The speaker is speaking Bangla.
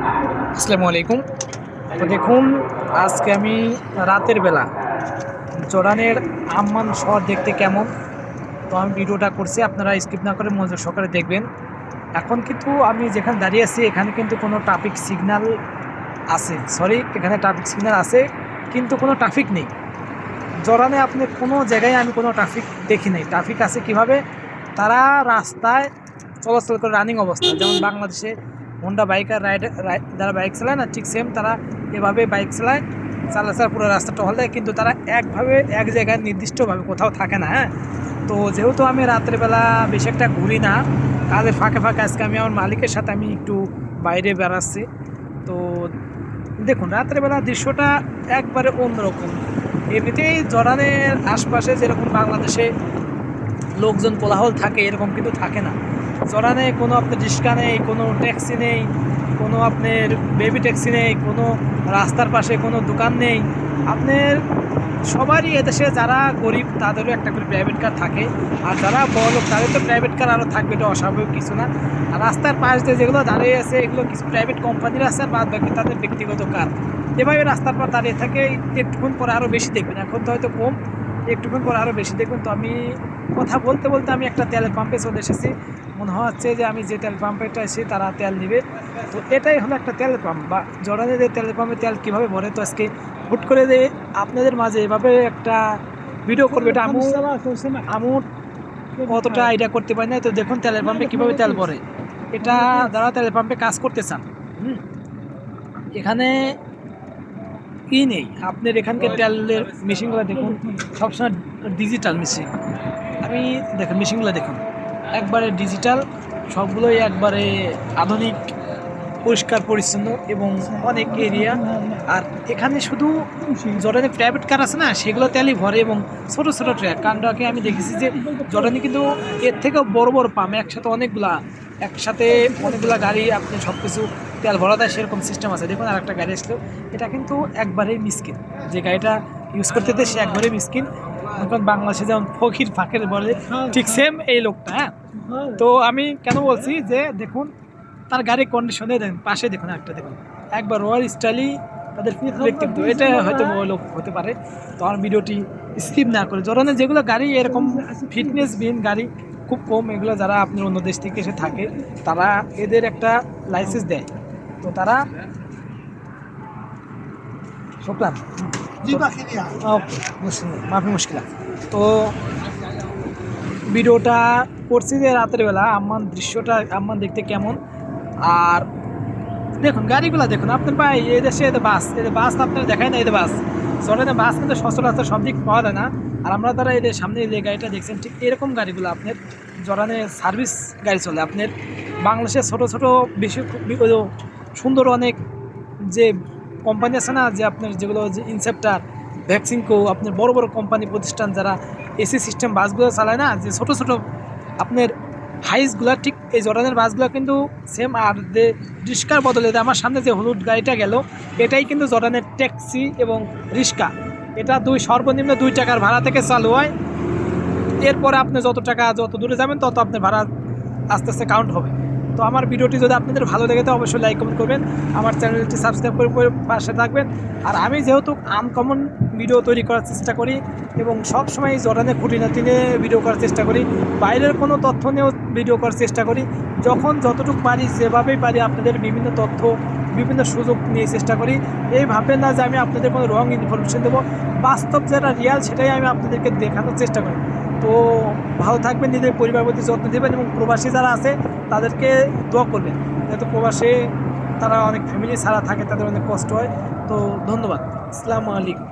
আসসালামু আলাইকুম। তো দেখুন, আজকে আমি রাতের বেলা জোরানের আম্মান শহর দেখতে কেমন? তো আমি ভিডিওটা করছি, আপনারা স্কিপ না করে মনোযোগ সহকারে দেখবেন। এখন কিন্তু আমি যেখানে দাঁড়িয়ে আছি, এখানে কিন্তু কোনো ট্রাফিক সিগন্যাল আছে। সরি এখানে ট্রাফিক সিগন্যাল আছে, কিন্তু কোনো ট্রাফিক নেই। জরানে আপনি কোনো জায়গায় আমি কোনো ট্রাফিক দেখি নাই। ট্রাফিক আছে কীভাবে? তারা রাস্তায় চলাচল করে রানিং অবস্থা। যেমন বাংলাদেশে হোন্ডা বাইকার রাইডার যারা বাইক চালায় না, ঠিক সেম তারা এভাবে বাইক চালায় চালাচাল পুরো রাস্তা টহল দেয় কিন্তু তারা একভাবে, এক জায়গায় নির্দিষ্টভাবে কোথাও থাকে না হ্যাঁ? তো যেহেতু আমি রাতের বেলা বেশি একটা ঘুরি না, কাজের ফাঁকে ফাঁকে আজকে আমি আমার মালিকের সাথে আমি একটু বাইরে বেড়াচ্ছি। তো দেখুন রাতের বেলা দৃশ্যটা একবারে অন্যরকম। এমনিতেই জরানের আশপাশে যেরকম বাংলাদেশে লোকজন কোলাহল থাকে, এরকম কিন্তু থাকে না। জরানে কোনো আপনার রিক্সা নেই, কোনো ট্যাক্সি নেই, কোনো আপনার বেবি ট্যাক্সি নেই, কোনো রাস্তার পাশে কোনো দোকান নেই। আপনার সবারই এদেশে যারা গরিব, তাদেরও একটা করে প্রাইভেট কার থাকে। আর যারা বড় লোক, তাদের তো প্রাইভেট কার আরও থাকবে, এটা অস্বাভাবিক কিছু না। আর রাস্তার পাশ দিয়ে যেগুলো দাঁড়িয়ে আছে, এগুলো কিছু প্রাইভেট কোম্পানির আছে, আর বাদ বাকি তাদের ব্যক্তিগত কার এভাবে রাস্তার পর দাঁড়িয়ে থাকে একটুক্ষণ পরে আরও বেশি দেখবেন। এখন তো হয়তো কম একটুক্ষণ পর আরও বেশি দেখবেন। তো আমি কথা বলতে বলতে আমি একটা তেলের পাম্পে চলে এসেছি। মনে হচ্ছে যে আমি যে তেল পাম্পেটা এসে তারা তেল নেবে। তো এটাই হলো একটা তেলের পাম্প বা জড়ানে যে তেলের পাম্পে তেল কীভাবে ভরে, তো আজকে হুট করে যে আপনাদের মাঝে এভাবে একটা ভিডিও করবে, এটা আমু কতটা আইডিয়া করতে পারি না তো দেখুন তেলের পাম্পে কীভাবে তেল ভরে। এটা যারা তেলের পাম্পে কাজ করতে চান এখানে ই নেই? আপনার এখানকার তেলের মেশিনগুলো দেখুন, সবসময় ডিজিটাল মেশিন আমি দেখুন, মেশিনগুলো দেখুন। একবারে ডিজিটাল সবগুলোই একবারে আধুনিক, পরিষ্কার, পরিচ্ছন্ন এবং অনেক এরিয়া আর এখানে শুধু জর্ডানে প্রাইভেট কার আছে না, সেগুলো তেলই ভরে এবং ছোট ছোট ট্র্যাক কারণটাকে আমি দেখেছি যে জর্ডানে কিন্তু এর থেকেও বড় বড় পাম্প। একসাথে অনেকগুলা একসাথে অনেকগুলা গাড়ি, আপনি সব কিছু তেল ভরা দেয়, সেরকম সিস্টেম আছে। দেখুন আর একটা গাড়ি আসলো। এটা কিন্তু একবারেই মিসকিন যে গাড়িটা ইউজ করতে সে একবারেই মিসকিন এখন বাংলাদেশে যেমন ফকির ফাঁকের বলে, ঠিক সেম এই লোকটা হ্যাঁ? তো আমি কেন বলছি যে, দেখুন, তার গাড়ির কন্ডিশনে দেখুন পাশে দেখুন একটা দেখুন। একবার রয়্যাল স্টাইলি তাদের ব্যক্তিত্ব এটা হয়তো লোক হতে পারে। তো আমার ভিডিওটি স্কিপ না করে। ধরনের যেগুলো গাড়ি, এরকম ফিটনেস বিহীন গাড়ি, খুব কম, এগুলো যারা আপনার অন্য দেশ থেকে এসে থাকে, তারা এদের একটা লাইসেন্স দেয়। তো তারা মুশকিল মাফি মুশকিল তো ভিডিওটা করছি যে রাতের বেলা আমার দৃশ্যটা আমার দেখতে কেমন? আর দেখুন গাড়িগুলো দেখুন আপনার ভাই এই দেশে এদের বাস এদের বাস আপনার দেখায় না এদের বাস। চলে বাস কিন্তু সচরাচর সব দিক পাওয়া যায় না। আর আমরা তারা এদের সামনে যে গাড়িটা দেখছেন ঠিক এরকম গাড়িগুলো আপনার জরানে সার্ভিস গাড়ি চলে। আপনার বাংলাদেশের ছোট ছোট বেশি সুন্দর অনেক যে কোম্পানি আছে না, যে আপনার যেগুলো যে ইনসেপ্টার ভ্যাকসিনকো আপনার বড় বড় কোম্পানি প্রতিষ্ঠান যারা এসি সিস্টেম বাসগুলো চালায় না, যে ছোট ছোট আপনার হাইসগুলো ঠিক এই জর্ডানের বাসগুলো কিন্তু সেম আর যে রিক্সার বদলে আমার সামনে যে হলুদ গাড়িটা গেল, এটাই কিন্তু জর্ডানের ট্যাক্সি এবং রিক্সা এটা দুই সর্বনিম্ন দুই টাকার ভাড়া থেকে চালু হয়। এরপরে আপনি যত টাকা যত দূরে যাবেন, তত আপনার ভাড়া আস্তে আস্তে কাউন্ট হবে। তো আমার ভিডিওটি যদি আপনাদের ভালো লেগে, তো অবশ্যই লাইক কমেন্ট করবেন। আমার চ্যানেলটি সাবস্ক্রাইব করে পাশে থাকবেন। আর আমি যেহেতু আনকমন ভিডিও তৈরি করার চেষ্টা করি এবং সব সময় জর্ডানের খুঁটিনাটি নিয়ে ভিডিও করার চেষ্টা করি, বাইরের কোনো তথ্য নিয়েও ভিডিও করার চেষ্টা করি, যখন যতটুকু পারি, যেভাবেই পারি আপনাদের বিভিন্ন তথ্য, বিভিন্ন সুযোগ নিয়ে চেষ্টা করি। এই ভাববেন না যে আমি আপনাদের কোনো রং ইনফরমেশন দেবো। বাস্তব যেটা রিয়াল সেটাই আমি আপনাদেরকে দেখানোর চেষ্টা করি। তো ভালো থাকবেন, নিজের পরিবার প্রতি যত্ন দেবেন এবং প্রবাসী যারা আছে তাদেরকে দোয়া করবেন। যেহেতু প্রবাসে, তারা অনেক ফ্যামিলি ছাড়া থাকে, তাদের অনেক কষ্ট হয়। তো ধন্যবাদ। আসসালামু আলাইকুম।